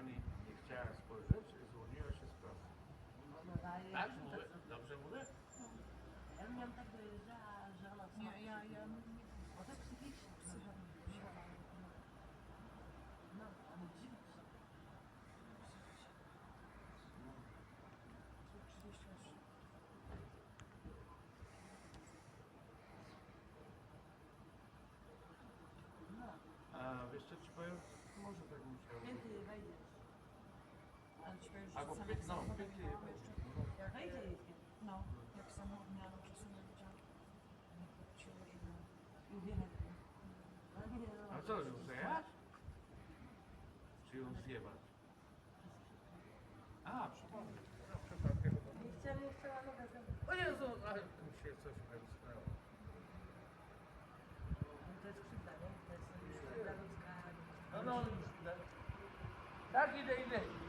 pani nie chciała spojrzeć i zwolniła się z pracy. Tak mówię? Dobrze mówię? Ja miałam tak, że, że ona Nie, ja, ja Bo to psychicznie. No, ale dziwne. 38. No, A wiesz co ci powiem? Albo no, jak, e, jest. No, jak samochód miałam, czasem jak widziałam, nie podcięło, że no. Ale nie, no. A co, ją zjechać? Czy ją zjebać? A, przypadek. No, przypadkiem. Nie chciała, nie chciała nogę zrobić. O Jezu, ale tu się coś wymknęło. Ale to jest krzywda, nie? To jest już krzywda ludzka. No, no. Tak, idę, idę.